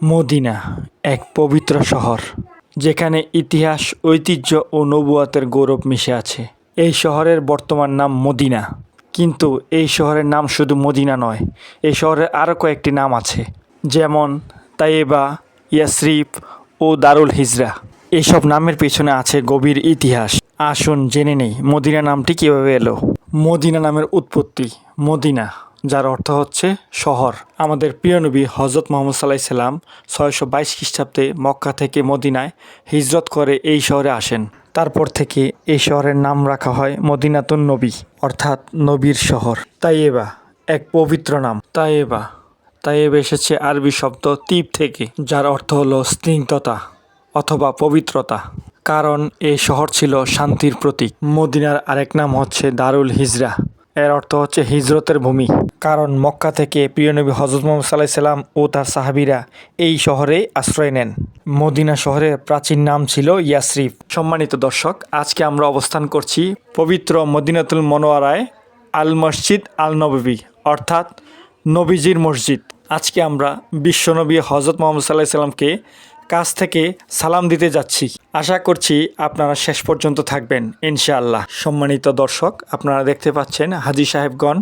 Medina, এক পবিত্র শহর, যেখানে ইতিহাস, ঐতিহ্য ও নবুয়াতের গৌরব মিশে আছে। এই শহরের বর্তমান নাম মদিনা, কিন্তু এই শহরের নাম শুধু মদিনা নয়, এই শহরের আরও কয়েকটি নাম আছে, যেমন তাইয়েবা, ইয়াসরিফ ও দারুল হিজরা। এইসব নামের পেছনে আছে গভীর ইতিহাস। আসুন জেনে নেই মদিনা নামটি কীভাবে এলো। মদিনা নামের উৎপত্তি, মদিনা। যার অর্থ হচ্ছে শহর। আমাদের প্রিয় নবী হজরত মোহাম্মদ সাল্লাহ সাল্লাম ছয়শো বাইশ খ্রিস্টাব্দে মক্কা থেকে মদিনায় হিজরত করে এই শহরে আসেন। তারপর থেকে এই শহরের নাম রাখা হয় মদিনাতুন নবী, অর্থাৎ নবীর শহর। তাইয়েবা, এক পবিত্র নাম। তাইয়েবা তাইয়েবা এসেছে আরবি শব্দ তীপ থেকে, যার অর্থ হলো স্নিগ্ধতা অথবা পবিত্রতা। কারণ এই শহর ছিল শান্তির প্রতীক। মদিনার আরেক নাম হচ্ছে দারুল হিজরা। এর অর্থ হচ্ছে হিজরতের ভূমি। কারণ মক্কা থেকে প্রিয় নবী হজরত মোহাম্মদ সাল্লাহ সাল্লাম ও তার সাহাবিরা এই শহরে আশ্রয় নেন। মদিনা শহরের প্রাচীন নাম ছিল ইয়াসরিফ। সম্মানিত দর্শক, আজকে আমরা অবস্থান করছি পবিত্র মদিনাতুল মনোয়ারায় আল মসজিদ আল নববী, অর্থাৎ নবীজির মসজিদ। আজকে আমরা বিশ্বনবী হজরত মোহাম্মদ সাল্লাহ সাল্লামকে কাছ থেকে সালাম দিতে যাচ্ছি। আশা করছি আপনারা শেষ পর্যন্ত থাকবেন, ইনশাআল্লাহ। সম্মানিত দর্শক, আপনারা দেখতে পাচ্ছেন হাজি সাহেবগণ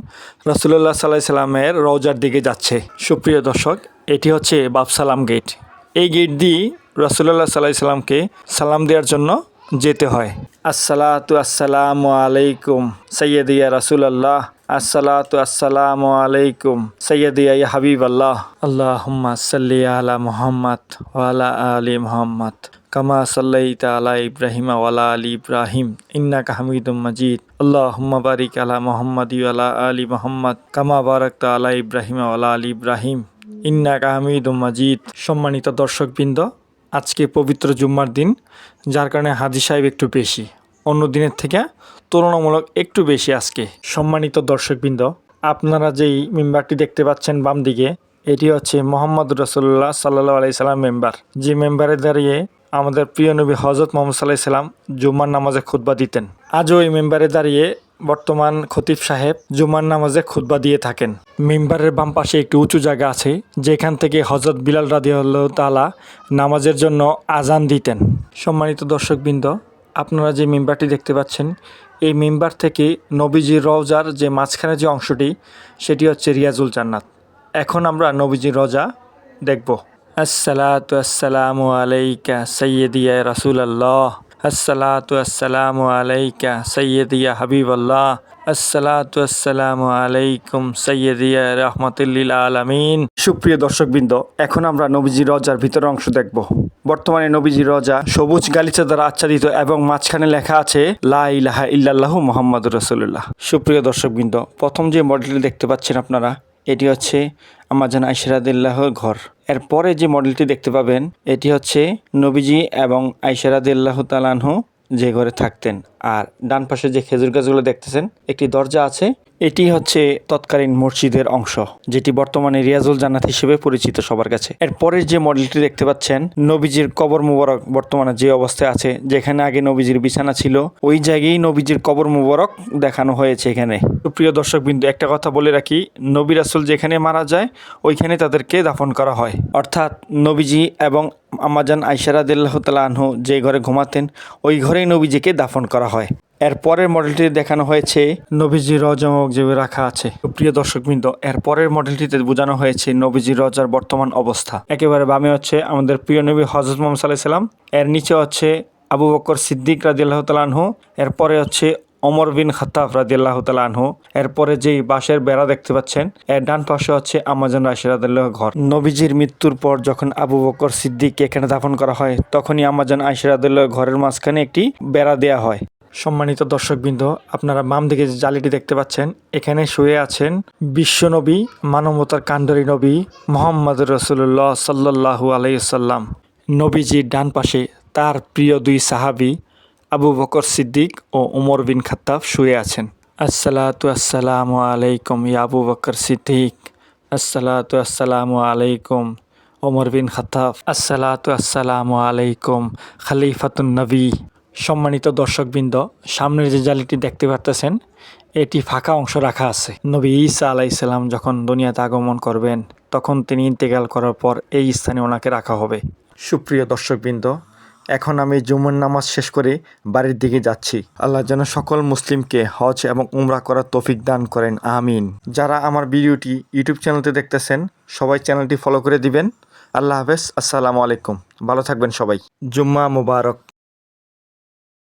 রসুল্লাহ সাল্লাহ সাল্লামের রওজার দিকে যাচ্ছে। সুপ্রিয় দর্শক, এটি হচ্ছে বাপসালাম গেট এই গেট দিয়ে রসুল্লাহ সাল্লাহ সাল্লামকে সালাম দেওয়ার জন্য যেতে হয়। আসসালাতু আসসালামু আলাইকুম সৈয়দিয়া রাসুলাল্লাহ। আসসালাতু আসসালামু আলাইকুম। সৈয়দিয়া হাবিব আল্লাহ আল্লাহুম্মা সাল্লি আলা মুহাম্মদ ওয়ালা আলি মুহাম্মদ। কামা সাল্লাইতা আলা ইব্রাহিম ওয়ালা আলি ইব্রাহিম। ইন্নাকা হামিদুম মাজিদ। আল্লাহুম্মা বারিক আলা মুহাম্মদ ওয়ালা আলি মুহাম্মদ। কামা বারাকতা আলা ইব্রাহিম ওয়ালা আলি ইব্রাহিম। ইন্নাকা হামিদুম মাজিদ। সম্মানিত দর্শকবৃন্দ, আজকে পবিত্র জুম্মার দিন, যার কারণে হাজি সাহেব একটু বেশি। অন্য দিনের থেকে তুলনামূলক একটু বেশি আজকে। সম্মানিত দর্শকবৃন্দ, আপনারা যেই মেম্বারটি দেখতে পাচ্ছেন বাম দিকে এটি হচ্ছে মোহাম্মদ রসুল্লাহ সাল্লাহ আলাই সাল্লাম মেম্বার। যে মেম্বারে দাঁড়িয়ে আমাদের প্রিয় নবী হজরত মোহাম্মদ সাল্লাহ সাল্লাম জুম্মার নামাজে খুতবা দিতেন। আজও এই মেম্বারে দাঁড়িয়ে বর্তমান খতিব সাহেব জুমার নামাজে খুতবা দিয়ে থাকেন। মেম্বারের বাম পাশে একটি উঁচু জায়গা আছে, যেখান থেকে হজরত বিলাল রাদিয়াল্লাহ তালা নামাজের জন্য আজান দিতেন। সম্মানিত দর্শকবৃন্দ আপনারা যে মেম্বারটি দেখতে পাচ্ছেন, এই মেম্বার থেকে নবীজির রওজার যে মাঝখানে যে অংশটি, সেটি হচ্ছে রিয়াজুল জান্নাত। এখন আমরা নবীজির রজা দেখব। আসসালাতু আসসালামু আলাইকা সৈয়দিয়া রাসুল আল্লাহ আসসালাতু আসসালামু আলাইকা সৈয়দিয়া হাবিব আল্লাহ আসসালাতু আসসালামু আলাইকুম সৈয়দিয়া রহমতুল্লিল আলামিন। সুপ্রিয় দর্শকবৃন্দ, এখন আমরা নবীজি রজার ভিতরের অংশ দেখব। বর্তমানে নবীজি রজা, সবুজ গালিচা দ্বারা আচ্ছাদিত এবং মাঝখানে লেখা আছে, লা ইলাহা ইল্লাল্লাহু মোহাম্মদ রসুল্লাহ সুপ্রিয় দর্শকবৃন্দ, প্রথম যে মডেলটি দেখতে পাচ্ছেন আপনারা, এটি হচ্ছে আমাজান আইসারাদিল্লাহর ঘর। এরপরে যে মডেলটি দেখতে পাবেন, এটি হচ্ছে নবীজি এবং আইসারাদিল্লাহ তালানহ যে ঘরে থাকতেন। আর ডান পাশে যে খেজুর গাছগুলো দেখতেছেন, একটি দরজা আছে এটি হচ্ছে তৎকালীন মসজিদের অংশ, যেটি বর্তমানে রিয়াজুল জান্নাত হিসেবে পরিচিত সবার কাছে। এর পরের যে মডেলটি দেখতে পাচ্ছেন, নবীজির কবর মুবারক বর্তমানে যে অবস্থায় আছে, যেখানে আগে নবীজির বিছানা ছিল, ওই জায়গায় নবীজির কবর মুবারক দেখানো হয়েছে এখানে। প্রিয় দর্শক বিন্দু একটা কথা বলে রাখি, নবী রাসুল যেখানে মারা যায়, ওইখানে তাদেরকে দাফন করা হয়। অর্থাৎ নবীজি এবং আমাজান আইসারাদিল্লাহ তালা আনহু যে ঘরে ঘুমাতেন, ওই ঘরেই নবীজিকে দাফন করা হয়। এর পরের মডেলটি দেখানো হয়েছে নবীজি রজমক যে রাখা আছে। প্রিয় দর্শক দর্শকবৃন্দ, এর পরের মডেলটিতে বোঝানো হয়েছে নবীজি রজার বর্তমান অবস্থা। একেবারে বামে হচ্ছে আমাদের প্রিয় নবী হজরত মোহাম্মদ সাল্লাহ সাল্লাম এর নিচে হচ্ছে আবু বকর সিদ্দিক রাদিল্লাহ তালানহু এরপরে হচ্ছে অমর বিন খাত্তাব রাদিল্লাহ তালানহু এরপরে যেই বাঁশের বেড়া দেখতে পাচ্ছেন, এর ডান পাশে হচ্ছে আমাজন আশিরাদুল্লাহ ঘর। নবীজির মৃত্যুর পর যখন আবু বকর সিদ্দিককে এখানে দাফন করা হয়, তখনই আমাজন আশিরাদুল্লাহ ঘরের মাঝখানে একটি বেড়া দেয়া হয়। সম্মানিত দর্শকবৃন্দ, আপনারা বাম দিকে যে জালিটি দেখতে পাচ্ছেন, এখানে শুয়ে আছেন বিশ্বনবী মানবতার কাণ্ডরী নবী মোহাম্মদ রসুল্লাহ সাল্লাহু আলাইসাল্লাম নবীজির ডান পাশে তার প্রিয় দুই সাহাবি, আবু বকর সিদ্দিক ও উমর বিন খাত্তাব শুয়ে আছেন। আসসালাতু আসসালামু আলাইকুম ইয়া আবু বকর সিদ্দিক। আসসালাতু আসসালামু আলাইকুম ওমর বিন খাত্তাব। আসসালাতু আসসালামু আলাইকুম খালিফাতুন নবী। সম্মানিত দর্শকবৃন্দ, সামনের যে জালিটি দেখতে পারতেছেন, এটি ফাঁকা অংশ রাখা আছে। নবী ঈসা আলাইসাল্লাম যখন দুনিয়াতে আগমন করবেন, তখন তিনি ইন্তেকাল করার পর এই স্থানে ওনাকে রাখা হবে। সুপ্রিয় দর্শকবৃন্দ, এখন আমি জুমুর নামাজ শেষ করে বাড়ির দিকে যাচ্ছি। আল্লাহ যেন সকল মুসলিমকে হজ এবং উমরা করার তৌফিক দান করেন, আমিন। যারা আমার ভিডিওটি ইউটিউব চ্যানেলতে দেখতেছেন, সবাই চ্যানেলটি ফলো করে দিবেন। আল্লাহ হাফেজ, আসসালামু আলাইকুম। ভালো থাকবেন সবাই। জুম্মা মুবারক।